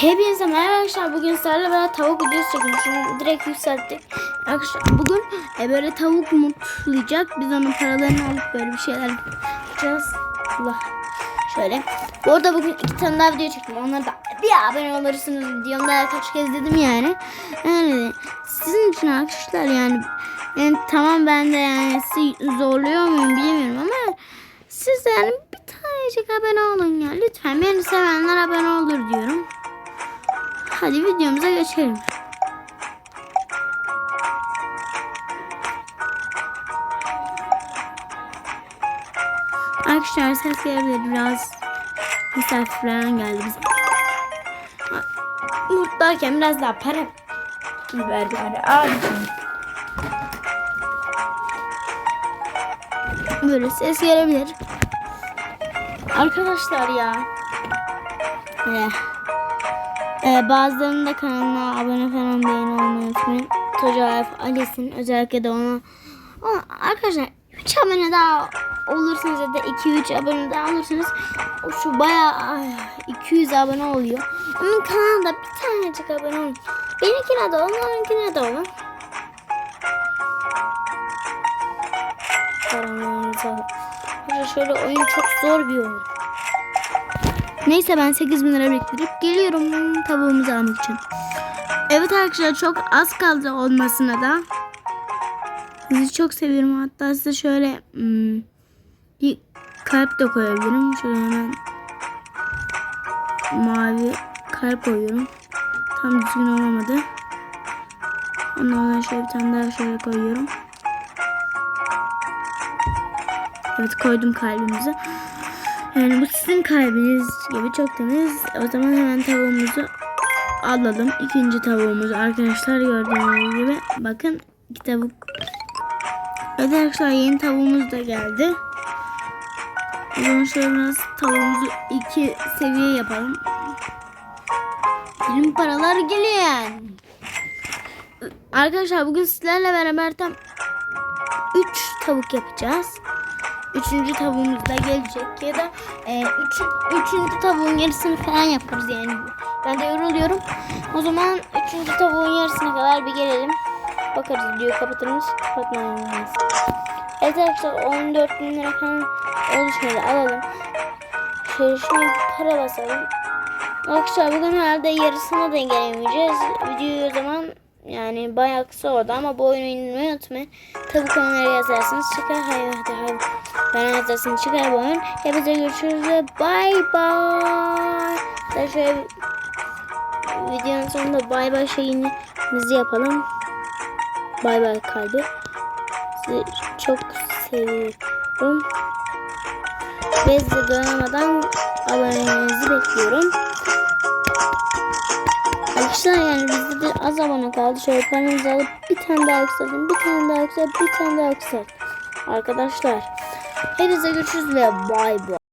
Hepinize merhaba arkadaşlar. Bugün sizlerle beraber tavuk videosu çekiyorum. Şimdi direkt yükselttik. Arkadaşlar bugün e, böyle tavuk mutlayacak. Biz onun paralarını alıp böyle bir şeyler yapacağız. Allah. Şöyle. Bu arada bugün iki tane daha video çektim. Onları da bir abone olursunuz diyorum kaç kez dedim yani. Yani sizin için arkadaşlar yani yani tamam ben de yani sizi zorluyor muyum bilmiyorum ama siz yani bir tanecik abone olun ya. Lütfen beni sevenler abone olur diyorum. Hadi videomuza geçelim. Arkadaşlar ses gelebilir biraz. Misafir falan geldi bize. Mutlarken biraz daha para ver bari abicim. Böyle ses gelebilir. Arkadaşlar ya. Eh. Ee, bazılarının da kanalına abone falan beğeni olmayı unutmayın. Toca Alice'in özellikle de ona. Ama arkadaşlar 3 abone daha olursanız ya da 2-3 abone daha olursanız o şu bayağı ay, 200 abone oluyor. Onun kanalında bir tanecik abone olun. Benimkine de olun, onunkine de olun. Şöyle oyun çok zor bir oyun. Neyse ben 8 bin lira biriktirip geliyorum tavuğumuzu almak için. Evet arkadaşlar çok az kaldı olmasına da. Sizi çok seviyorum. Hatta size şöyle hmm, bir kalp de koyabilirim. Şöyle hemen mavi kalp koyuyorum. Tam düzgün olamadı. Ondan şöyle bir tane daha şöyle koyuyorum. Evet koydum kalbimizi. Yani bu sizin kalbiniz gibi çok temiz. O zaman hemen tavuğumuzu alalım. İkinci tavuğumuz arkadaşlar gördüğünüz gibi. Bakın iki tavuk. Arkadaşlar yeni tavuğumuz da geldi. O zaman şöyle biraz tavuğumuzu iki seviye yapalım. Bizim paralar geliyor. Arkadaşlar bugün sizlerle beraber tam 3 tavuk yapacağız. Üçüncü tavuğumuz da gelecek ya da e, üç, üçüncü tavuğun yarısını falan yaparız yani. Ben de yoruluyorum. O zaman üçüncü tavuğun yarısına kadar bir gelelim. Bakarız videoyu kapatır mıyız? Kapatmayız. Evet arkadaşlar 14 bin lira falan şöyle alalım. Şöyle şuna para basalım. Arkadaşlar bugün herhalde yarısına da gelemeyeceğiz. Videoyu o zaman yani bayağı kısa oldu ama bu oyunu indirmeyi unutmayın. Tabii konuları yazarsanız çıkar. Hayır hadi hadi. Ben yazarsanız çıkar bu oyun. Hepinize görüşürüz bay bay. Da şöyle videonun sonunda bay bay şeyimizi yapalım. Bay bay kalbi. Sizi çok seviyorum. Ve size dönmeden abonenizi bekliyorum. Arkadaşlar yani bizde de az abone kaldı. Şöyle paramızı alıp bir tane daha yükseltin, bir tane daha yükselt, bir tane daha yükselt. Arkadaşlar hepinize görüşürüz ve bay bay.